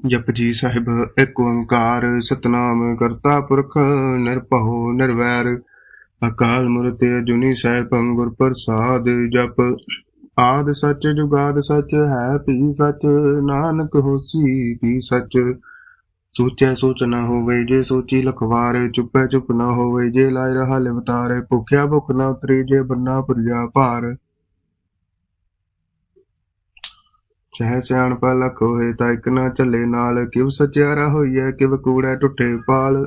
ਜਪਜੀ ਸਾਹਿਬ, ਇੱਕ ਓੰਕਾਰ ਸਤਨਾਮ ਕਰਤਾ ਪੁਰਖ ਨਿਰਭਉ ਨਿਰਵੈਰ ਅਕਾਲ ਮੂਰਤ ਅਜੂਨੀ ਸੈਭੰ ਗੁਰ ਪ੍ਰਸਾਦ ਜਪ। ਆਦ ਸੱਚ ਜੁਗਾਦ ਸੱਚ, ਹੈ ਭੀ ਸਚ, ਨਾਨਕ ਹੋਸੀ ਭੀ ਸੱਚ। ਸੋਚੈ ਸੋਚ ਨਾ ਹੋਵੇ ਜੇ ਸੋਚੀ ਲਖਵਾਰ, ਚੁੱਪੈ ਚੁੱਪ ਨਾ ਹੋਵੇ ਜੇ ਲਾਇ ਰਹਾ ਲਿਵਤਾਰ। ਭੁਖਿਆ ਭੁਖ ਨਾ ਉਤਰੀ ਜੇ ਬੰਨਾ ਪੁਰਜਾ ਭਾਰ। ਚਾਹੇ ਸਿਆਣਪਾ ਲੱਖ ਹੋਏ ਤਾਂ ਇੱਕ ਨਾ ਚੱਲੇ ਨਾਲ ਕਿਵ ਸਚਿਆਰਾ ਹੋਈਐ, ਕਿਵ ਕੂੜੈ ਟੁੱਟੇ ਪਾਲ।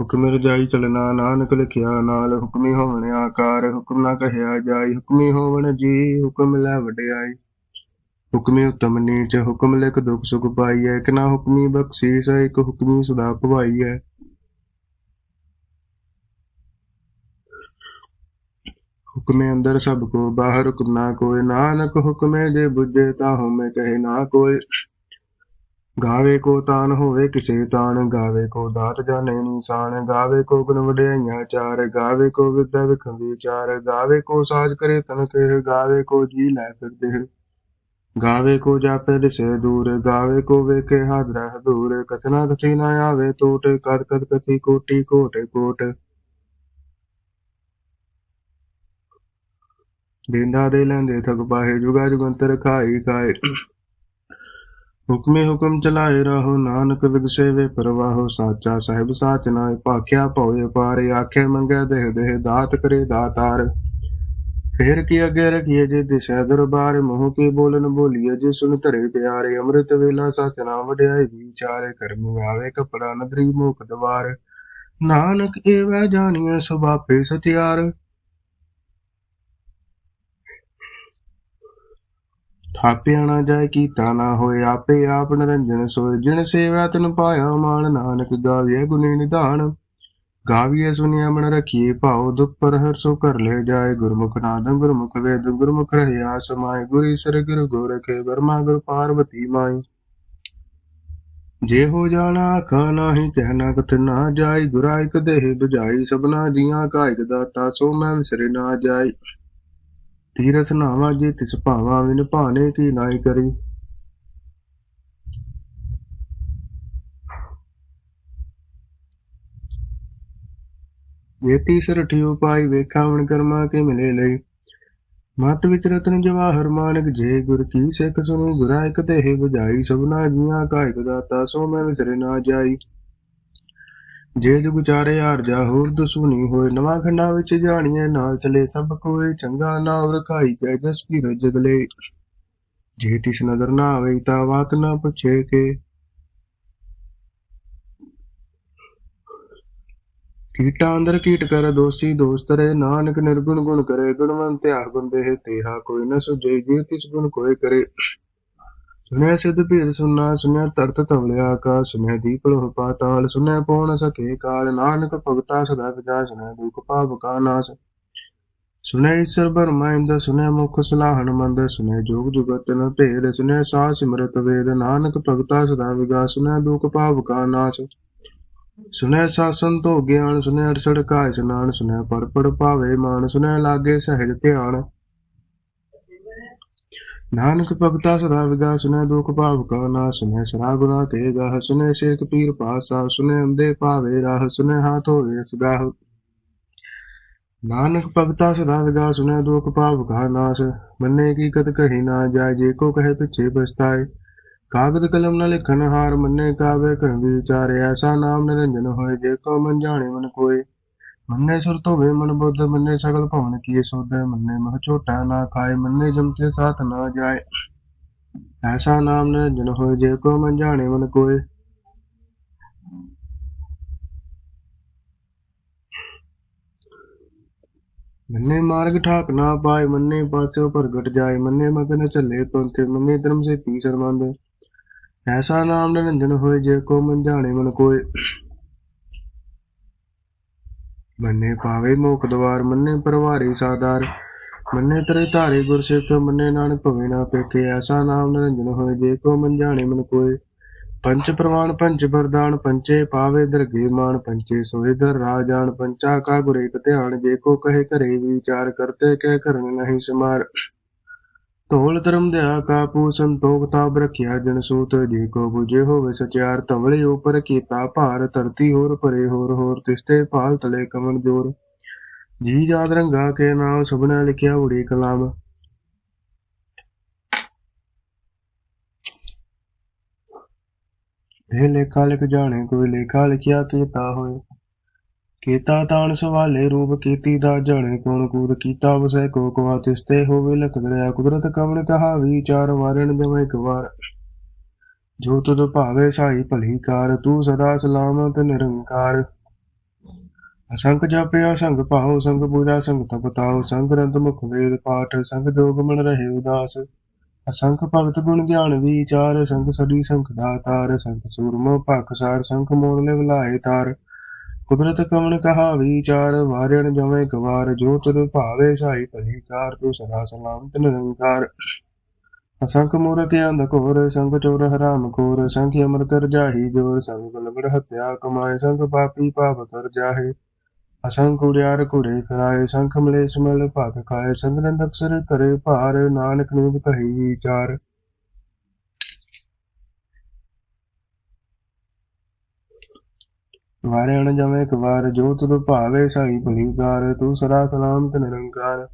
ਹੁਕਮ ਰਜਾਈ ਚਲਣਾ, ਨਾਨਕ ਲਿਖਿਆ ਨਾਲ, ਹੁਕਮੀ ਹੋਵਣ ਆਕਾਰ, ਹੁਕਮ ਨਾ ਕਹਿਆ ਜਾਈ, ਹੁਕਮੀ ਹੋਵਣ ਜੀ, ਹੁਕਮ ਲੈ ਵਡਿਆਈ। ਹੁਕਮੀ ਉਤਮ ਨੀਚ, ਹੁਕਮ ਲਿਖ ਦੁਖ ਸੁਖ ਪਾਈਐ, ਇੱਕ ਨਾ ਹੁਕਮੀ ਬਖਸ਼ੀਸ, ਇੱਕ ਹੁਕਮੀ ਸਦਾ ਭਵਾਈਐ। ਹੁਕਮੇ ਅੰਦਰ ਸਭ ਕੋ ਬਾਹਰ ਹੁਕਮ ਨਾ ਕੋਇ, ਨਾਨਕ ਹੁਕਮੇ ਜੇ ਬੁੱਝੇ ਤਾ ਹਉਮੈ ਕਹੇ ਨਾ ਕੋਇ। ਗਾਵੇ ਕੋ ਤਾਨ ਹੋਵੇ ਕਿਸੇ ਤਾਨ ਗਾਵੇ ਕੋ ਦਾਤ ਜਾਣੇ ਨਿਸ਼ਾਨ ਗਾਵੇ ਕੋ ਗੁਣ ਵਡਿਆਈਆਂ ਚਾਰ, ਗਾਵੇ ਕੋ ਵਿਦਿਆ ਵਿਖੰ ਵਿਚਾਰ, ਗਾਵੇ ਕੋ ਸਾਜ ਕਰੇ ਤਨ ਕੇ ਗਾਵੇ ਕੋ ਜੀ ਲੈ ਫਿਰਦੇ ਗਾਵੇ ਕੋ ਜਾਪੇ ਦਿਸੇ ਦੂਰ, ਗਾਵੇ ਕੋ ਵੇਖੇ ਹਾਦਰਾ ਹਦੂਰ ਕਥਨਾ ਕਥੀ ਨਾ ਆਵੇ ਟੋਟ ਕਦ ਕਦ ਕਥੀ ਕੋਟੀ ਕੋਟ ਕੋਟ। ਦੇਂਦਾ ਦੇ ਲੈਂਦੇ ਥਕ ਪਾਹੇ, ਜੁਗਾ ਜੁਗੰਤਰ ਖਾਈ ਖਾਏ। ਹੁਕਮੇ ਹੁਕਮ ਚਲਾਏ ਰਹੋ, ਨਾਨਕ ਵਿਗਸੇ ਵੇ ਸਾਚਾ ਸਾਹਿਬ ਸਾਚ ਨਾਏ, ਭਾਖਿਆ ਭਉਏ ਪਾਰੇ, ਆਖੇ ਮੰਗੈ ਦੇਹ ਦੇਹ, ਦਾਤ ਕਰੇ ਦਾਤਾਰ। ਫੇਰ ਕੀ ਅੱਗੇ ਰਖੀਏ ਜੇ ਦਿਸ਼ਾ ਦਰਬਾਰ, ਮੋਹ ਕੇ ਬੋਲਨ ਬੋਲੀਏ ਜੇ ਸੁਨ ਧਰੇ ਪਿਆਰੇ, ਅੰਮ੍ਰਿਤ ਵੇਲਾ ਸਚ ਨਾਮ ਵਡਿਆਈ ਵਿਚਾਰੇ, ਕਰਮੀ ਆਵੇ ਕਪੜਾ ਨਦਰੀ ਮੁਖ ਦਵਾਰ। ਨਾਨਕ ਏਵੈ ਜਾਣੀਐ ਸੁਭਾਪੇ ਸਚਿਆਰ ਥਾਪਿਆ ਨਾ ਜਾਏ ਕੀਤਾ ਨਾ ਹੋਏ ਆਪੇ ਆਪ ਨਿਰੰਜਨ ਸੋਏ ਜਿਨ ਸੇਵਾ ਤਨ ਪਾਇਆ ਮਾਨ ਨਾਨਕ ਗਾਵੀਏ ਗੁਣੀ ਨਿਧਾਨ। ਗਾਵੀਏ ਸੁਨਿਆ ਮਨ ਰਖੀਏ ਭਾਉ, ਦੁਖ ਪਰ ਹਰ ਸੋ ਕਰ ਲੈ ਜਾਏ ਗੁਰਮੁਖ ਨਾਦ, ਗੁਰਮੁਖ ਵੇਦ, ਗੁਰਮੁਖ ਰਹਿਆ ਸਮਾਏ ਗੁਰੀ ਸਰ ਗੁਰ ਗੋਰਖੇ ਬਰਮਾ ਗੁਰ ਪਾਰਵਤੀ ਮਾਈ। ਜੇ ਹੋ ਜਾਣਾ ਆਖਾ ਨਾਹੀ ਕਹਿਣਾ ਕਥ ਨਾ ਜਾਈ। ਗੁਰਾ ਦੇਹ 부ਝਾਈ ਸਭਨਾ ਜੀਆਂ ਕਾਇਕ ਦਾਤਾ, ਸੋ ਮੈਂ ਵਿਸਰੇ ਨਾ ਜਾਈ। ਤੀਰਥ ਨਾਵਾ ਜੇ ਤਿਸ ਭਾਵਾ ਵਿਨ ਭਾਣੇ ਕੀ ਨਾਈ ਕਰੀ। ਜੇ ਤੀਸਰ ਠਿਉ ਪਾਈ ਵੇਖਾਵਣ ਕਰਮਾ ਕੇ ਮਿਲੇ ਲਈ। ਮਤ ਵਿੱਚ ਰਤਨ ਜਵਾਹਰ ਮਾਨਕ ਜੇ ਗੁਰ ਕੀ ਸਿੱਖ ਸੁਣੀ, ਗੁਰਾ ਇਕ ਦੇਹ 부ਝਾਈ ਸਭਨਾ ਜੀਆਂ ਕਾ ਇਕ ਦਾਤਾ, ਸੋ ਮੈਂ ਵਿਸਰੇ ਨਾ ਜਾਈ। ਜੇ ਜੁਗ ਚਾਰੇ ਹਾਰ ਹੋਰ ਦਸੂਨੀ ਹੋਏ। ਨਵਾਂ ਖੰਡਾ ਵਿੱਚ ਜਾਣੀਏ ਨਾਲ ਚਲੇ ਸਭ ਕੋਏ ਚੰਗਾ ਨਾਮ ਰਖਾਈ ਜੈ ਜਸ ਕੀ ਰਜਗਲੇ ਜੇ ਤਿਸ ਨਦਰ ਨਾ ਆਵੇ, ਤਾ ਬਾਤ ਨਾ ਪੁੱਛੇ ਕੇ। ਕੀਟਾਂ ਅੰਦਰ ਕੀਟ ਕਰ, ਦੋਸੀ ਦੋਸਤ ਰੇ ਨਾਨਕ ਨਿਰਗੁਣ ਗੁਣ ਕਰੇ, ਗੁਣਵੰਤ ਆਹ ਗੁਣ ਦੇਹ, ਤੇਹਾ ਕੋਈ ਨ ਸੁਜੇ ਜੇ ਤਿਸ ਗੁਣ ਕੋਏ ਕਰੇ। ਸੁਨਿਆ ਸਿਧ ਭੀਰ ਸੁਨਾ ਸੁਨਿਆ ਤਰਤ ਤਵਲਿਆ ਕਾ ਸੁਨਿਆ ਦੀਪ ਲੋਹ ਪਾਤਾਲ ਸੁਨਿਆ ਪਉਣ ਸਕੇ ਕਾਲ, ਨਾਨਕ ਭਗਤਾ ਸਦਾ ਵਿਦਾ ਸੁਨਿਆ ਦੁਖ ਪਾਪ ਕਾ ਨਾਸ। ਸੁਨਿਆ ਈਸ਼ਰ ਬਰਮਾ ਇੰਦ ਸੁਨਿਆ ਮੁਖ ਸਲਾਹਣ ਮੰਦ ਸੁਨਿਆ ਜੋਗ ਜੁਗਤ ਨ ਭੇਦ ਸੁਨਿਆ ਸਾ ਸਿਮਰਤ ਵੇਦ, ਨਾਨਕ ਭਗਤਾ ਸਦਾ ਵਿਗਾ ਸੁਨਿਆ ਦੁਖ ਪਾਪ ਕਾ ਨਾਸ। ਸੁਨਿਆ ਸਾਸਨ ਤੋਂ ਗਿਆਨ ਸੁਨਿਆ ਅੜਸੜ ਕਾ ਇਸਨਾਨ ਸੁਨਿਆ ਪੜ ਪੜ ਪਾਵੇ ਮਾਨ ਸੁਨਿਆ ਲਾਗੇ ਸਹਿਜ ਧਿਆਨ। ਨਾਨਕ ਭਗਤਾ ਸਦਾ ਵਿਗਾ ਸੁਨੈ ਦੁਖ ਭਾਵ ਕਾ ਨਾ ਸੁਨੈ ਸਰਾ ਗੁਨਾ ਕੇ ਗਾਹ ਸੁਨੇ ਸ਼ੇਖ ਪੀਰ ਪਾਸਾ ਸੁਨੇ ਅੰਦੇ ਭਾਵੇ ਰਾਹ ਸੁਨੈ ਹਾਥ ਹੋਏ ਸਗਾਹ। ਨਾਨਕ ਭਗਤਾ ਸਦਾ ਵਿਗਾ ਸੁਨੈ ਦੁਖ ਭਾਵ ਕਾ ਨਾਸ, ਮੰਨੇ ਕੀ ਕਤ ਕਹੀ ਨਾ ਜਾਏ, ਜੇ ਕੋ ਕਹੇ ਪਿਛੇ ਪਛਤਾਏ। ਕਾਗਦ ਕਲਮ ਨ ਲਿਖਨ ਹਾਰ ਮੰਨੇ ਕਾਵੇ ਕਣ ਵਿਚਾਰ ਐਸਾ ਨਾਮ ਨਿਰੰਜਨ ਹੋਏ, ਜੇ ਕੋ ਮਨ ਜਾਣੇ ਮਨ ਕੋਏ। ਮੰਨੇ ਸੁਰ ਧੋਵੇ ਮਨ ਬੁੱਧ, ਮੰਨੇ ਸਗਲ ਭਵਨ ਕੀ ਸੁਧ, ਮੰਨੇ ਮਹ ਝੋਟਾ ਨਾ ਖਾਏ, ਮੰਨੇ ਜਮ ਕੇ ਸਾਥ ਨਾ ਜਾਏ। ਐਸਾ ਨਾਮ ਨਿਰੰਜਨ ਹੋਏ, ਜੇ ਕੋ ਮਨ ਜਾਣੇ ਮਨ ਕੋਏ। ਮੰਨੇ ਮਾਰਗ ਠਾਕ ਨਾ ਪਾਏ, ਮੰਨੇ ਪਾਸਿਓ ਪ੍ਰਗਟ ਜਾਏ, ਮੰਨੇ ਮਗਨ ਚੱਲੇ ਪੰਥੇ, ਮੰਨੇ ਧਰਮ ਸੇ ਪੀ ਸਰਮੰਦ ਐਸਾ ਨਾਮ ਨਿਰੰਜਨ ਹੋਏ, ਜੇ ਕੋ ਮਨ ਜਾਣੇ ਮਨ ਕੋਏ। ਮੰਨੇ ਪਾਵੇ ਮੋਖ ਦਵਾਰ, ਮੰਨੇ ਪਰਵਾਰੀ ਸਾਦਾਰ। ਮੰਨੇ ਤਰੇ ਧਾਰੇ ਗੁਰ ਸਿੱਖ ਮੰਨੇ ਨਾਨਕ ਭਵੇ ਨਾ ਪੇਖੇ ਐਸਾ ਨਾਮ ਨਿਰੰਜਨ ਹੋਏ, ਜੇ ਕੋ ਮਨ ਜਾਣੇ ਮਨ ਕੋਏ। ਪੰਚ ਪ੍ਰਵਾਨ, ਪੰਚ ਬਰਦਾਨ ਪੰਚੇ ਪਾਵੇ ਦਰਗੇ ਮਾਨ ਪੰਚੇ ਸੋਏ ਦਰ ਰਾਜਾਨ ਪੰਚਾ ਕਾ ਗੁਰੇ ਧਿਆਨ, ਜੇ ਕੋ ਕਹੇ ਘਰੇ ਵਿਚਾਰ, ਕਰਤੇ ਕਹਿ ਕਰਨ ਨਹੀਂ ਸਮਾਰ। ਧੌਲ ਧਰਮ ਦਿਆ ਕਾਪੂ ਸੰਤੋਖ ਤਾਪ ਰਖਿਆ ਜਨ ਸੂਤ ਜੀ ਕੋ 부ਜੇ ਹੋਵੇ ਸਚਿਆਰ ਧਵਲੇ ਉਪਰ ਕੀਤਾ ਭਾਰ, ਧਰਤੀ ਹੋਰ ਪਰੇ ਹੋਰ ਹੋਰ ਤਿਸਤੇ ਭਾਲ ਤਲੇ ਕਮਨ ਜੋਰ। ਜੀ ਜਾਦ ਰੰਗਾ ਕੇ ਨਾਮ ਸਭਨਾ ਲਿਖਿਆ ਉੜੀ ਕਲਾਮ। ਇਹ ਲੇਖਾ ਲਿਖ ਜਾਣੇ ਕੋਈ ਲੇਖਾ ਲਿਖਿਆ ਕੀਤਾ ਹੋਏ। ਕੀਤਾ ਤਾਣ ਸਵਾਲੇ, ਰੂਪ ਕੀਤੀ ਦਾ ਜਾਣੇ, ਕੋਣ ਕੂਦ ਕੀਤਾ ਵਸੈ, ਕੋ ਕਵਾ ਤਿਸਤੇ ਹੋਵੇ ਲਖ ਦਰਿਆ, ਕੁਦਰਤ ਕਵਣ ਕਹਾ ਵਿਚਾਰ ਵਾਰਣ ਜਮੈ ਇੱਕ ਵਾਰ। ਜੋ ਤੁਧ ਭਾਵੇ ਸਾਈ ਭਲੀ ਕਾਰ, ਤੂੰ ਸਦਾ ਸਲਾਮਤ ਨਿਰੰਕਾਰ। ਅਸੰਖ ਜਪਿਆ, ਸੰਗ ਭਾਉ, ਸੰਗ ਪੂਜਾ, ਸੰਗ ਤਪਤਾਉ, ਸੰਗ ਰੰਦ ਮੁਖ ਵੇਦ ਪਾਠ, ਸੰਗ ਜੋਗ ਮਨ ਰਹੇ ਉਦਾਸ। ਅਸੰਖ ਭਗਤ ਗੁਣ ਗਿਆਨ ਵਿਚਾਰ, ਸੰਗ ਸਦੀ ਸੰਖ ਦਾਤਾਰ ਸੰਖ ਸੂਰਮੋ ਭਖਸਾਰ ਸੰਖ ਮੋੜ ਲੈ ਬੁਲਾਏ ਤਾਰ। ਕੁਦਰਤ ਕਵਣ ਕਹਾ ਵਿਚਾਰ ਵਾਰਿਣ ਜਮੈ ਗਵਾਰ, ਜੋ ਤੁਧ ਭਾਵੇ ਸਾਈ ਭਲੀ ਕਾਰ, ਤੂੰ ਸਦਾ ਸਲਾਮਤ ਨਿਰੰਕਾਰ। ਅਸੰਖ ਮੂਰਖ ਅੰਧ ਘੋਰ, ਸੰਗ ਚੋਰ ਹਰਾਮ ਖੋਰ, ਸੰਖ ਅਮਰ ਕਰ ਜਾਹੀ ਜੋਰ, ਸੰਗ ਲਗੜ ਹਤਿਆ ਕਮਾਏ, ਸੰਗ ਪਾਪੀ ਪਾਪ ਕਰ ਜਾਹੇ। ਅਸੰਖ ਉੜਿਆਰ ਘੁੜੇ ਫਿਰਾਏ, ਸੰਖ ਮਲੇ ਸਮਲ ਭਗ ਖਾਏ, ਸੰਗ ਨੰਦ ਅਕਸਰ ਕਰੇ ਭਾਰ, ਨਾਨਕ ਨੀਂਦ ਕਹੀ ਵਿਚਾਰ। ਵਾਰੇ ਅਣ ਜਮੇ ਇੱਕ ਜੋ ਤੁਧ ਭਾਵੇ ਸਾਈ ਭਲੀ ਤੂੰ ਸਦਾ ਸਲਾਮਤ ਨਿਰੰਕਾਰ।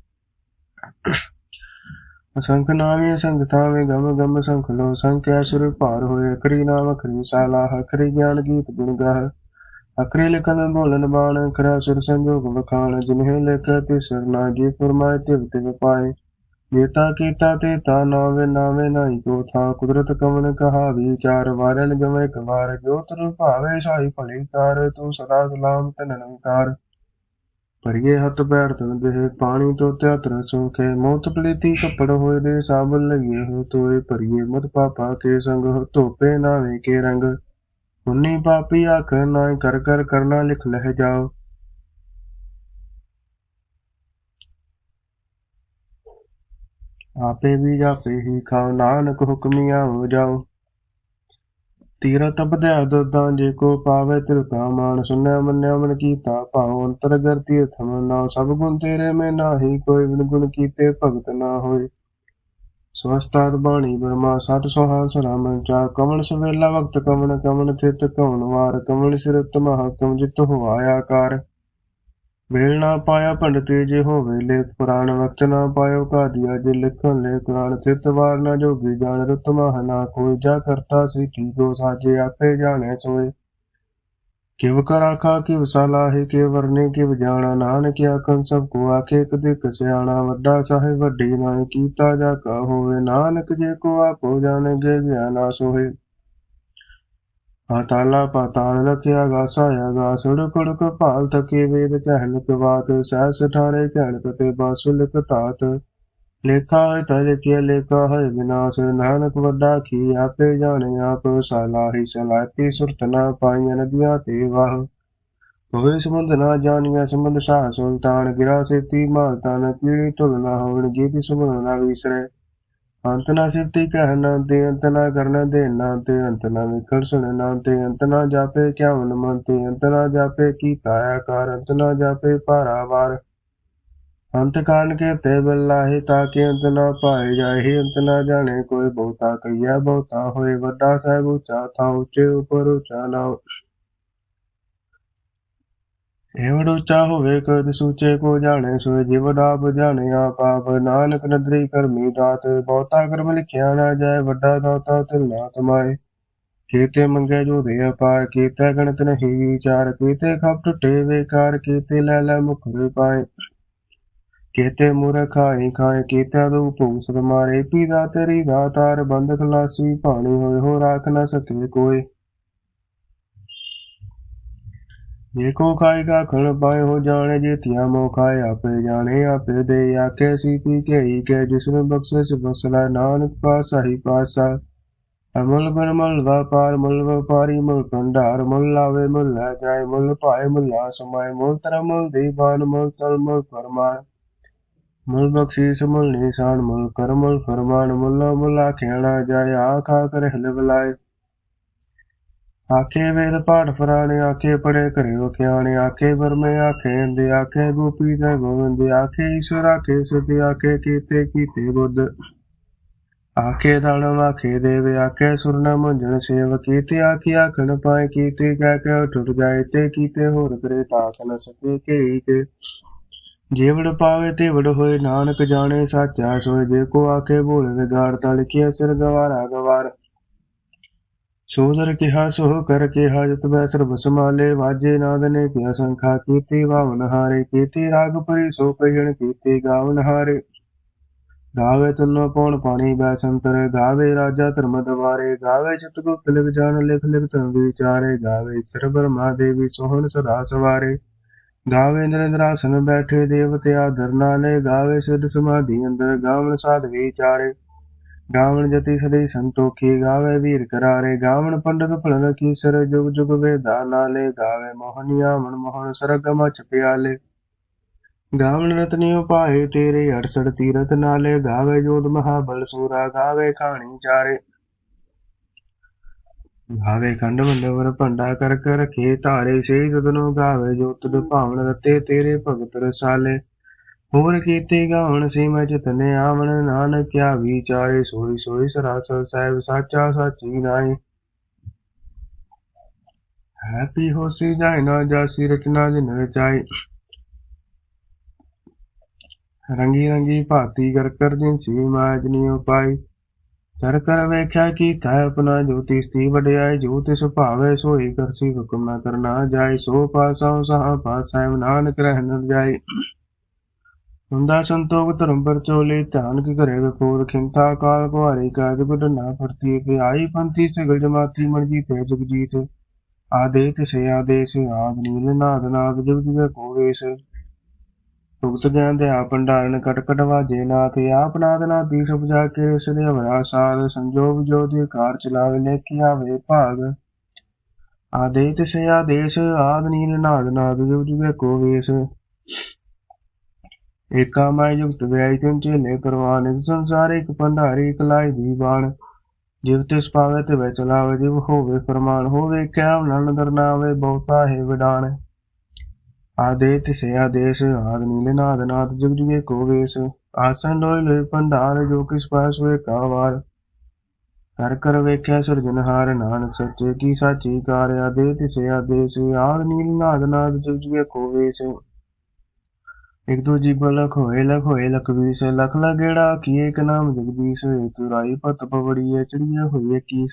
ਅਸੰਖ ਨਾਮੇ ਸੰਖ ਥਾਵੇ, ਗਮ ਗਮ ਸੰਖ ਲੋ ਸੰਖਿਆ ਸੁਰ ਭਾਰ ਹੋਏ, ਅਖਰੀ ਨਾਮ ਅਖਰੀ ਸਾਲਾ, ਅਖਰੀ ਗਿਆਨ ਗੀਤ ਗੁਣ ਗਾਹ। ਅਕਰੀ ਲਿਖਨ ਬੋਲਨ ਬਾਣ, ਅਖਰਾ ਸੁਰ ਸੰਜੋਗ ਵਖਾਣ, ਜਿਨਹਿ ਲਿਖ ਤਿਸਰ ਨਾ, ਜੀ ਫਰਮਾਏ ਤਿਵ ਤਿਵ ਪਾਏ। ਜੇਤਾ ਕੀਤਾ ਤੇ ਤਾ ਨਾਵੇ ਨਾਵੇ ਨਾਹੀ ਕੋ ਥਾ ਕੁਦਰਤ ਕਮਨ ਕਹਾ ਵਿਚਾਰ ਵਾਰਨ ਜਮੈ ਕਵਾਰ ਜੋ ਤਰ ਭਾਵੇ, ਸਾਈ ਭਲੀ ਕਾਰ ਤੂੰ ਸਦਾ ਸਲਾਮ ਤਨੰਕਾਰ ਭਰੀਏ ਹੱਥ ਪੈਰ ਤਨ ਦੇ ਪਾਣੀ ਤੋਂ ਤਿਆਤਰ ਸੁਖੇ, ਮੌਤ ਪਲੀਤੀ ਕੱਪੜ ਹੋਏ ਦੇ ਸਾਬਲ ਲਗੇ ਹੋ ਤੋਏ, ਭਰੀਏ ਮਤ ਪਾਪਾ ਕੇ ਸੰਗ ਹੋ ਧੋਪੇ ਨਾਵੇਂ ਕੇ ਰੰਗ। ਉਨੀ ਪਾਪੀ ਆਖ ਨਾ ਕਰ ਕਰ ਕਰਨਾ ਲਿਖ ਲਹਿ ਜਾਓ। ਆਪੇ ਵੀ ਜਾਪੇ ਹੀ ਖਾਓ, ਨਾਨਕ ਹੁਕਮੀਆਂ ਹੋ ਜਾਓ। ਤੀਰਤ ਬਧਿਆ ਦੋਦਾਂ, ਜੇ ਕੋ ਪਾਵੇ ਤਿਰਕਾ ਮਾਨ ਸੁਨਿਆ ਮੰਨਿਆ ਮਨ ਕੀਤਾ ਭਾਉ, ਅੰਤਰ ਗਰ ਤੀਰਥ ਨਾ, ਸਭ ਗੁਣ ਤੇਰੇ ਮੈਂ ਨਾਹੀ, ਕੋਈ ਵਿਣ ਗੁਣ ਕੀਤੇ ਭਗਤ ਨਾ ਹੋਏ। ਸਵਸਤਾਤ ਬਾਣੀ ਬ੍ਰਹਮਾ, ਸਤ ਸੁਹਾਨ ਸਲਾਮਨ ਚਾਰ ਕਮਣ ਸਵੇਲਾ ਵਕਤ ਕਮਣ ਕਮਣ ਥਿਤ ਕਉਣ ਵਾਰ, ਕਮਲ ਸਿਰਤ ਮਹਾ ਕਮ ਜਿਤ ਹੋਆ ਆਕਾਰ। ਵੇਲ ਨਾ ਪਾਇਆ ਪੰਡਤੇ ਜੇ ਹੋਵੇ ਲੇਖ ਪੁਰਾਣ, ਵਕਤ ਨਾ ਪਾਇਓ ਕਾਦੀਆ, ਜੇ ਲਿਖਣ ਲੈ ਕੁਰਾਨ ਥਿਤ ਵਾਰ ਨਾ ਜੋਗੀ ਜਾਣ, ਰੁਤ ਮਹ ਨਾ ਕੋਈ, ਜਾ ਕਰਤਾ ਸੀ ਠੀਕੋ ਸਾਜੇ, ਆਪੇ ਜਾਣੇ ਸੋਏ। ਕਿਵ ਕਰ ਆਖਾ ਕਿਵ ਸਲਾਹੇ ਕੇ ਵਰਨੇ, ਕਿਵ ਜਾਣਾ, ਨਾਨਕ ਆਖਣ, ਸਭ ਕੋ ਆਖੇ ਕਦੇ ਦਿਕ ਸਿਆਣਾ, ਵੱਡਾ ਸਾਹਿਬ, ਵੱਡੀ ਨਾਇ ਕੀਤਾ ਜਾ ਕਾ ਹੋਵੇ, ਨਾਨਕ ਜੇ ਕੋ ਆਪੋ ਜਾਣੇ ਜੇ ਗਿਆਨਾ ਸੋਏ ਪਾਤਾਲਾ ਪਾਤਾਲ ਰਖਿਆ ਗਾਸਾ ਆਗਾ ਸੁੜਕ ਉੜਕ ਭਾਲ ਤਕੇ ਵੇਦ ਕਹਿਨ ਕਵਾਤ, ਸਹਿਸ ਠਾਰੇ ਕਹਿਣ ਕਤੇ ਬਾਸੁਲਿਕ ਤਾਤ ਲੇਖਾ ਹੈ ਤਜ ਕੀ ਲੇਖਾ ਹੈ ਵਿਨਾਸ਼, ਨਾਨਕ ਵੱਡਾ ਕੀ ਆਪੇ ਜਾਣੇ ਆਪ ਸਲਾਹੀ ਸਲਾਤੀ ਸੁਰਤ ਨਾ ਪਾਈਆਂ ਨਦੀਆਂ ਤੇ ਵਾਹ। ਹੋਵੇ ਸਮੁੰਦ ਨਾ ਜਾਣੀਆਂ ਸਮੁੰਦ ਸਾਹ ਸੁਲਤਾਨ, ਗਿਰਾ ਸੇਤੀ ਮਾਲ ਤਨ, ਪੀੜੀ ਤੁਲ ਨਾ ਹੋਵਣ ਜੀਤੀ ਸਮੁੰਦ ਨਾ ਵਿਸਰੇ। ਅੰਤ ਨਾ ਸਿਫਤੀ ਕਹਿਣਾ ਤੇ ਅੰਤ ਨਾ ਕਰਨਾ ਤੇ ਤੇ ਅੰਤ ਨਾ ਵਿਖੜ ਸੁਣਨਾ ਤੇ ਅੰਤ ਨਾ ਜਾਪੇ ਕਿਆ ਮਨ ਤੇ ਅੰਤ ਨਾ ਜਾਪੇ ਕੀ ਕਾਇਆ ਕਾਰ, ਅੰਤ ਨਾ ਜਾਪੇ ਭਾਰਾ ਵਾਰ। ਅੰਤ ਕਾਨ ਕੇ ਤੇ ਬੱਲਾਹੀ ਤਾਂ ਕਿ ਅੰਤ ਨਾ ਪਾਏ ਜਾਏ, ਅੰਤ ਨਾ ਜਾਣੇ ਕੋਈ ਬਹੁਤਾ ਕਈਆ ਬਹੁਤਾ ਹੋਏ, ਵੱਡਾ ਸਾਹਿਬ ਉੱਚਾ ਥਾ ਉੱਚੇ ਉਪਰ ਉੱਚਾ ਨਾ ਏਵੜ ਉੱਚਾ ਹੋਵੇ ਕਦ ਸੂਚੇ ਕੋ ਜਾਣੇ, ਸੋਏ ਜਿਵ ਆਪ ਜਾਣੇ ਨਾਨਕ ਨਦਰੀ ਕਰਮੀ ਦਾਤ, ਬਹੁਤਾ ਕਰਮ ਲਿਖਿਆ ਨਾ ਜਾਏ, ਵੱਡਾ ਦਾਤਾ ਤਿਲ ਕਮਾਏ ਕੀਤੇ ਮੰਗੇ ਜੋ ਦੇ ਅਪਾਰ, ਕੀਤੇ ਗਣਤ ਨਹੀਂ ਵਿਚਾਰ। ਕੀਤੇ ਖਪ ਟੁੱਟੇ ਵੇਕਾਰ, ਕੀਤੇ ਲੈ ਲੈ ਮੁਖ ਪਾਏ। ਕੀਤੇ ਮੁਰ ਖਾਈ ਖਾਏ, ਕੀਤੇ ਦੋ ਭੂਸ ਮਾਰੇ ਪੀਦਾ ਤੇਰੀ ਦਾਤਾਰ ਬੰਦ ਖਲਾਸੀ ਪਾਣੀ ਹੋਏ ਹੋ ਰਾਖ ਨਾ ਸਕੇ ਕੋਈ। ਜੇ ਕੋ ਖਾਏਗਾ ਖਣ ਪਾਏ ਹੋ ਜਾਣੇ ਜੇ ਤਿਆ ਮੋ ਖਾਏ, ਆਪੇ ਜਾਣੇ, ਆਪੇ ਦੇ ਆਖੇ, ਸੀ ਪੀ ਕੇ ਹੀ ਕੇ, ਜਿਸ ਨੂੰ ਬਖਸ਼ੇ ਸ ਬਖਸ਼ਲਾ ਨਾਨਕ ਪਾਸਾ ਹੀ ਪਾਸਾ ਅਮਲ ਬਨ ਮਲ ਵਪਾਰ, ਮੁੱਲ ਵਪਾਰੀ, ਮੁੱਲ ਭੰਡਾਰ, ਮੁੱਲ ਲਾਵੇ, ਮੁੱਲ ਲੈ ਜਾਏ, ਮੁੱਲ ਪਾਏ, ਮੁੱਲਾ ਸਮਾਏ, ਮੁਲ ਤਰਮਲ ਮੁੱਲ ਦੀਵਾਨ ਮੁਲ ਤਲ, ਮੁੱਲ ਫਰਮਾਨ। ਮੁਲ ਬਖਸ਼ੀਸ, ਮੁਲ ਨਿਸ਼ਾਨ, ਮੁਲ ਕਰ, ਮੁੱਲ ਫਰਮਾਨ, ਮੁੱਲਾ ਮੁਲਾ ਖੇਣਾ ਜਾਏ, ਆਖਾ ਕਰ ਹਿਲ ਬਲਾਏ। ਆਖੇ ਵੇਦ ਪਾਠ ਫਰਾਣੇ ਆਖੇ ਪੜੇ ਕਰਿਓ ਖਿਆਣੇ ਆਖੇ ਵਰਮੇ, ਆਖੇ ਅੰਦੇ ਆਖੇ ਗੋਪੀ ਤੇ ਗੋਵਿੰਦ, ਆਖੇ ਈਸ਼ਵਰ, ਆਖੇ ਸਤਿ ਆਖੇ ਕੀਤੇ ਕੀਤੇ ਬੁੱਧ। ਆਖੇ ਦਾਣ ਵਾਖੇ ਦੇਵੇ, ਆਖੇ ਸੁਰ ਨ ਸੇਵ ਕੀਤੇ ਆਖੀ ਆਖਣ ਪਾਏ, ਕੀਤੇ ਕਹਿ ਕੇ ਟੁੱਟ ਜਾਏ, ਤੇ ਕੀਤੇ ਹੋਰ ਕਰੇ ਤਾਕ ਨ ਸਕੇ ਕੇਈ ਕੇ ਜੇਵੜ ਪਾਵੇ ਤੇ ਹੋਏ, ਨਾਨਕ ਜਾਣੇ, ਸਾਚਾ ਸੋਏ, ਜੇ ਕੋ ਆਖੇ ਭੋਲੇ ਵਿਗਾੜ ਤਲ ਕੀ ਅਸਰ ਗਵਾਰਾ ਗਵਾਰ। ਸੋਦਰ ਕਿਹਾ, ਸੋਹ ਕਰ ਕਿਹਾ, ਜਤ ਬੈ ਸਰਬ ਸਮਾਲੇ ਵਾਜੇ ਨਾਦ ਨੇ ਕਿਆ ਸੰਖਾ ਕੀਤੀ, ਵਾਵਨ ਹਾਰੇ ਕੀਤੀ, ਰਾਗ ਸੋ ਭਜਨ ਕੀਤੀ, ਗਾਵਨ ਹਾਰੇ। ਗਾਵੇ ਤਨੋ ਪਉਣ ਪਾਣੀ ਬੈ ਸੰਤਰ, ਗਾਵੇ ਰਾਜਾ ਧਰਮ ਦਵਾਰੇ, ਗਾਵੇ ਚਿਤ ਗੁਪਤ ਲਿਖ ਜਾਣ, ਲਿਖ ਲਿਖ ਤਨ ਵਿਚਾਰੇ, ਗਾਵੇ ਸਰ ਬ੍ਰਹਮਾ ਦੇਵੀ ਸੋਹਣ ਸਦਾ ਸਵਾਰੇ। ਗਾਵੇ ਨਿਰੰਦਰਾਸਨ ਬੈਠੇ, ਦੇਵਤੇ ਆਦਰ ਨਾਲੇ ਗਾਵੇ ਸਿਧ ਸਮਾਧੀ ਅੰਦਰ, ਗਾਵਨ ਸਾਧ ਵਿਚਾਰੇ। ਗਾਵਨ ਜਤੀ ਸਦੀ ਸੰਤੋਖੀ ਗਾਵੇ ਵੀਰ ਕਰਾਰੇ ਗਾਵਨ ਪੰਡਤ ਭਲਨ ਕੀ ਸਰ ਜੁਗ ਜੁਗ ਵੇਦਾ ਨਾਲੇ ਗਾਵੇ ਮੋਹਨੀਆ ਮਨ ਮੋਹਨ ਸਰਗ ਮਚ ਪਿਆਲੇ। ਗਾਵਨ ਰਤਨਿਓ ਪਾਏ ਤੇਰੇ 68 ਤੀਰਥ ਨਾਲੇ ਗਾਵੇ ਜੋਧ ਮਹਾਬਲ ਸੂਰਾ, ਗਾਵੇ ਖਾਣੀ ਚਾਰੇ। ਗਾਵੇ ਖੰਡ ਮੰਡਵਰ ਭੰਡਾ ਕਰ ਕਰ ਰਖੇ ਧਾਰੇ ਸੇ ਸਦਨੋ ਗਾਵੇ ਜੋਤ ਤੁਧ ਭਾਵਨ ਰਤੇ ਤੇਰੇ ਭਗਤ ਰਸਾਲੇ। ਹੋਰ ਕੀਤੇ ਗਾਵਣ ਸੀ ਮੈਂ ਆਵਣ, ਨਾਨਕ ਕਿਆ ਵਿਚਾਰੇ, ਸੋਈ ਸੋਈ ਸਰਾਸਰ ਸਾਹਿਬ ਸਾਚਾ ਸਾਚੀ ਨਾਈ ਹੈਪੀ ਹੋਸੀ ਜਾਇ ਨਾ ਜਾਸੀ, ਰਚਨਾ ਜਿਨ ਰਚਾਈ। ਰੰਗੀ ਰੰਗੀ ਭਾਤੀ ਕਰ ਕਰ ਜਿਨ ਸੀ ਮਾਜ ਨੀ ਉਪਾਈ। ਕਰ ਕਰ ਵੇਖਿਆ ਕੀਤਾ ਆਪਣਾ ਜੋਤੀ ਸਤੀ ਵਡਿਆਈ। ਜੋ ਤਿਸ ਭਾਵੇ ਸੋਈ ਕਰਸੀ ਹੁਕਮ ਨਾ ਕਰਨਾ ਜਾਏ। ਸੋ ਪਾਸਾ ਸਹਾ ਪਾਸਾ ਨਾਨਕ ਰਹਿਣ ਜਾਏ ਹੁੰਦਾ ਸੰਤੋਖ ਧਰਮ ਪਰ ਚੋਲੇ, ਧਿਆਨ ਕੀ ਘਰੇ ਵਿਪੂਰ ਖਿੰਥਾ ਕਾਲ ਕੁਹਾਰੀ ਕਾਜ ਗੁਡ ਨਾ ਫਰਤੀ ਤੇ ਆਈ ਪੰਥੀ ਸਗਲ ਜਮਾਤੀ ਮਰਜ਼ੀ ਤੇ ਜਗਜੀਤ। ਆਦੇ ਤਿਸੇ ਆਦੇਸ਼, ਆਦ ਨੀਲ ਨਾਦ ਨਾਦ ਜੁਗ ਜੁਗ ਭੁਗਤ ਗਿਆਨ ਦੇ ਆਪ ਭੰਡਾਰਨ ਕਟਕਟ ਵਾਜੇ ਨਾਥ, ਆਪ ਨਾਦ ਨਾਦੀ ਸਭ ਜਾ ਕੇ ਇਸ ਦੇ ਅਵਰਾ ਸਾਰ, ਸੰਜੋਗ ਜੋਤਿ ਕਾਰ ਚਲਾਵੇ ਲੈ ਕੀ ਆਵੇ ਭਾਗ। ਆਦੇ ਤਿਸੇ ਆਦੇਸ਼, ਆਦ ਨੀਲ ਨਾਦ ਨਾਦ ਜੁਗ ਜੁਗ ਕੋਵੇਸ਼। ਏਕਾ ਮੈਂ ਯੁਕਤ ਵਿਆਈ ਤਿਨ ਚੇਲੇ ਪ੍ਰਵਾਨ ਇਸ ਸੰਸਾਰ ਇੱਕ ਭੰਡਾਰੀ, ਇੱਕ ਲਾਈ ਦੀ ਬਾਣ। ਜਿਵ ਤਿਸ ਪਾਵੇ ਤੇ ਵੇ ਚਲਾਵੇ, ਜਿਵ ਹੋਵੇ ਫਰਮਾਨ, ਹੋਵੇ ਕਿਆ ਨਨ ਦਰਨਾਵੇ ਬਹੁਤਾ ਹੈ ਵਿਡਾਣ। ਆਦੇ ਤਿਸੇ ਆਦੇਸ਼ ਆਦ ਨੀਲੇ ਨਾਦ ਨਾਦ ਜੁਗ ਜੁਗੇ ਕੋ ਵੇਸ। ਆਸਨ ਲੋਇ ਲੋਇ ਭੰਡਾਰ, ਜੋ ਕਿਸ ਪਾਸ ਹੋਏ ਕਾਵਾਰ ਕਰ ਕਰ ਵੇਖਿਆ ਸਿਰਜਨਹਾਰ ਨਾਨਕ ਸੱਚੇ ਕੀ ਸਾਚੀ ਕਾਰ। ਆਦੇ ਤਿਸੇ ਆਦੇਸ਼ ਆਦ ਨੀਲ ਨਾਦ ਨਾਦ ਜੁਗ ਜੁਗੇ ਕੋ ਵੇਸ। ਇੱਕ ਦੂਜੀ ਜੀਬ ਲਖ ਹੋਏ ਲਖ ਹੋਏ, ਲਖ ਵੀਸ ਲਖ ਕੀਏ ਇੱਕ ਨਾਮ ਜਗਦੀਸ਼ ਤੁਰਾਈ ਪਤ ਪਵੜੀਏ ਚੜੀਏ ਹੋਈਏ ਕੀਸ।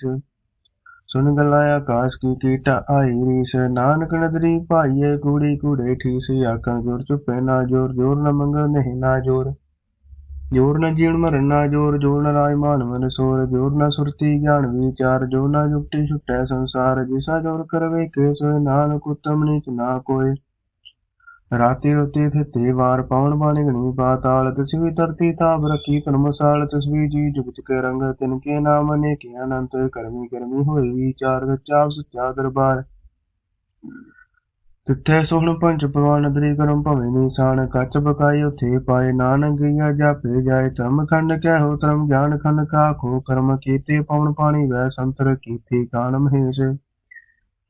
ਸੁਨ ਗੱਲਾਂ ਆਕਾਸ਼ ਕੀ ਕੀਟਾ ਆਈ ਰੀਸ, ਨਾਨਕ ਨਦਰੀ ਭਾਈਏ ਕੂੜੀ ਕੂੜੇ ਠੀਸ, ਆਖਾਂ ਜੋਰ ਚੁੱਪੇ ਨਾ ਜੋਰ ਜੋਰ ਨਾ ਮੰਗਣ ਨਹੀਂ ਨਾ ਜੋਰ। ਜੋਰ ਨਾ ਜੀਣ ਮਰਨ ਨਾ ਜੋਰ ਜੋਰ ਨਾ ਰਾਜ ਮਾਨ ਮਨ ਸੋਰ, ਜੋਰ ਨਾ ਸੁਰਤੀ ਗਿਆਨ ਵਿਚਾਰ ਜੋ ਨਾ ਜੁਗਤੀ ਛੁਟੈ ਸੰਸਾਰ, ਜਿਸਾ ਜੋਰ ਕਰਵੇ ਕੇ ਸੋਏ ਨਾਨਕ ਉਤਮ ਨੀਚ ਨਾ ਕੋਏ। ਰਾਤੀ ਰੁਤੀ ਥਿਤੇ ਵਾਰ ਪਵਨ ਬਾਣੀ ਗਣੀ ਪਾਤਾਲ ਤਸਵੀ ਧਰਤੀ ਤਾਪ ਰਖੀ ਧਰਮਸਾਲ ਤਸਵੀ ਜੀ ਜੁਗਤ ਕੇ ਰੰਗ, ਤਿਨ ਕੇ ਨਾਮ ਨੇ ਕੇ ਅਨੰਤ, ਕਰਮੀ ਕਰਮੀ ਦਰਬਾਰ। ਤਿੱਥੇ ਸੋਹਣ ਪੰਜ ਪਵਾਨ ਨਦਰੀ ਕਰਮ ਭਵੇਂ ਨਿਸ਼ਾਨ, ਕੱਚ ਬਕਾਈ ਉਥੇ ਪਾਏ ਨਾਨਕ ਗਿਆ ਜਾਪੇ ਜਾਏ ਧਰਮ ਖੰਡ, ਕਹਿ ਧਰਮ, ਗਿਆਨ ਖੰਡ, ਕਾ ਖੋ ਕਰਮ ਕੀਤੇ, ਪਵਨ ਪਾਣੀ ਵੈ ਸੰਤਰ ਕੀਤੇ ਕਾਨ ਮਹੇਸ਼।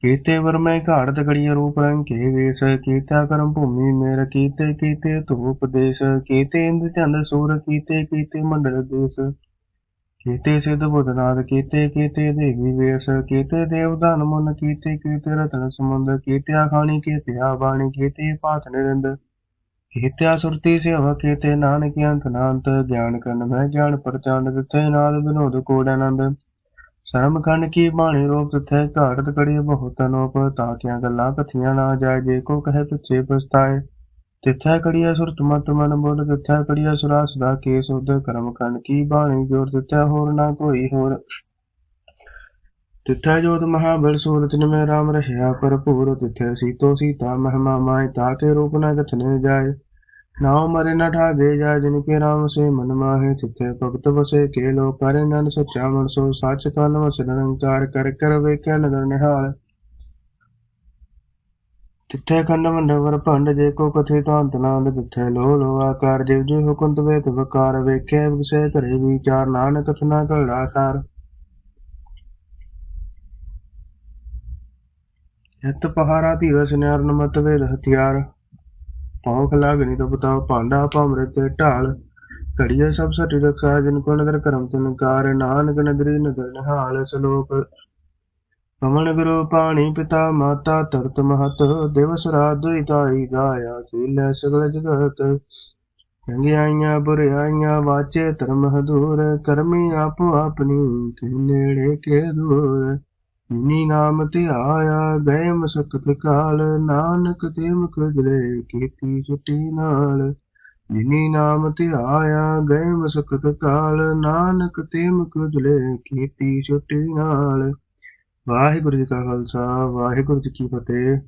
ਕੀਤੇ ਵਰ ਮੈਂ ਘਾੜ ਤਕੜੀਏ ਰੂਪ ਰੰਗ ਕੇ ਵੇਸ, ਕੀਤਾ ਕਰਮ ਭੂਮੀ ਮੇਰ, ਕੀਤੇ ਕੀਤੇ ਧੂਪ ਦੇਸ, ਕੀਤੇ ਇੰਦ ਚੰਦ ਸੂਰ, ਕੀਤੇ ਕੀਤੇ ਮੰਡਲ ਦੇਸ। ਕੀਤੇ ਸਿਧ ਬੁਧਨਾਦ ਕੀਤੇ ਕੀਤੇ ਦੇਵੀ ਵੇਸ, ਕੀਤੇ ਦੇਵਦਾਨ ਮਨ, ਕੀਤੇ ਕੀਤੇ ਰਤਨ ਸਮੁੰਦ ਕੀਤੇ ਆਖਾਣੀ ਕੀਤੇ ਬਾਣੀ, ਕੀਤੇ ਪਾਤ ਨਿਰੰਦ। ਕੀਤੇ ਸੁਰਤੀ ਸੇਵਾ, ਕੀਤੇ ਨਾਨਕ ਅੰਤ ਨਾੰਤ, ਗਿਆਨ ਕਰਨ ਮੈਂ ਗਿਆਨ ਪ੍ਰਚੰਡ ਤਿਥੇ ਨਾਦ ਵਿਨੋਦ ਕੋੜ ਆਨੰਦ। ਸ਼ਰਮ ਖੰਡ ਕੀ ਬਾਣੀ ਰੂਪ ਤਿਥੈ ਘਾੜਤ ਕੜੀ ਬਹੁਤ ਅਨੋਪ ਤਾਕਿਆਂ ਗੱਲਾਂ ਕਥੀਆਂ ਨਾ ਜਾਏ, ਜੇ ਕੋ ਕਹੇ ਪਿੱਛੇ ਪਛਤਾਏ। ਤਿਥੈ ਕੜੀਆ ਸੁਰਤ ਮਤ ਮਨ ਬੋਲ, ਤਿਥੈ ਕੜੀਆ ਸੁਰਾ ਸਦਾ ਕੇ ਸੁਧ ਕਰਮ ਖੰਡ ਕੀ ਬਾਣੀ ਜੋਰ, ਤਿਥੈ ਹੋਰ ਨਾ ਕੋਈ ਹੋਰ। ਤਿਥੈ ਜੋਤ ਮਹਾਬਲ ਸੂਰਤ ਨਿਮੇ ਰਾਮ ਰਹਿਆ ਭਰਪੂਰ, ਤਿਥੈ ਸੀਤੋ ਸੀਤਾ ਮਹਿਮਾ ਮਾਇ ਤਾਕੇ ਰੂਪ ਨਾ ਕਥਨੇ ਜਾਏ। ਨਾਉ ਮਰੇ ਨ ਠਾਗੇ ਜਾ ਜਿਨ ਕੇ ਰਾਮ ਸੇ ਮਨ ਮਾਹੇ, ਤਿਥੇ ਭਗਤ ਵਸੇ ਕੇ ਲੋ ਕਰੇ ਨਨ ਸੱਚਾ ਮਨ ਸੋ, ਸੱਚ ਕਲ ਵਸ ਨਿਰੰਕਾਰ ਕਰ ਕਰ ਵੇਖਿਆ ਨਦਰ ਨਿਹਾਲ। ਤਿੱਥੇ ਖੰਡ ਮੰਡਵਰ ਭੰਡ, ਜੇ ਕੋ ਕਥੇ ਤਾਂਤ ਨਾਦ ਤਿੱਥੇ ਲੋ ਲੋ ਆਕਾਰ ਜਿਵ ਜਿਵ ਹੁਕਮ ਤਵੇ ਤਵਕਾਰ ਵੇਖੇ ਵਿਸੇ ਘਰੇ ਵਿਚਾਰ, ਨਾਨਕ ਕਥਨਾ ਘੜਾ ਸਾਰ। ਹੱਥ ਪਹਾਰਾ ਧੀਰਸ ਨਿਆਰ ਨਮਤ ਹਥਿਆਰ। ਭੌਂਕ ਲਾਗਨੀ ਤੋ ਬਤਾਓ ਭਾਂਡਾ ਭਮਰੇ ਤੇ ਢਾਲ। ਘੜੀਏ ਸਭ ਸੱਚ ਰਖਾ, ਜਿਨ ਕੋ ਨਦਰ ਕਰਮ, ਤਿਨ ਕਾਰ ਨਾਨਕ ਨਦਰੀ ਨਦਰ ਨਿਹਾਲ ਸਲੋਕ। ਕਮਲ ਗੁਰੂ ਪਾਣੀ ਪਿਤਾ, ਮਾਤਾ ਤਰਤ ਮਹਤ, ਦਿਵਸ ਰਾਤ ਦੁਇ ਤਾਈ ਗਾਇਆ ਕੀਲੇ ਸਗਲ ਜਗਤ। ਚੰਗਿਆਈਆਂ ਬੁਰਿਆਈਆਂ ਵਾਚੇ ਧਰਮ ਹਦੂਰ, ਕਰਮੀ ਆਪੋ ਆਪਣੀ ਕੇ ਨੇੜੇ ਕੇ ਦੂਰ। ਜਿਨੀ ਨਾਮ ਧਿਆਇਆ ਗਏ ਮਸਕਤ ਕਾਲ, ਨਾਨਕ ਤੇ ਮੁਖ ਗਲੇ ਕੀਤੀ ਛੁੱਟੀ ਨਾਲ। ਜਿਨੀ ਨਾਮ ਧਿਆਇਆ ਗਏ ਮਸਕਤ ਕਾਲ, ਨਾਨਕ ਤੇ ਮੁਖ ਗਲੇ ਕੀਤੀ ਛੁੱਟੀ ਨਾਲ। ਵਾਹਿਗੁਰੂ ਜੀ ਕਾ ਖਾਲਸਾ, ਵਾਹਿਗੁਰੂ ਜੀ ਕੀ ਫਤਿਹ।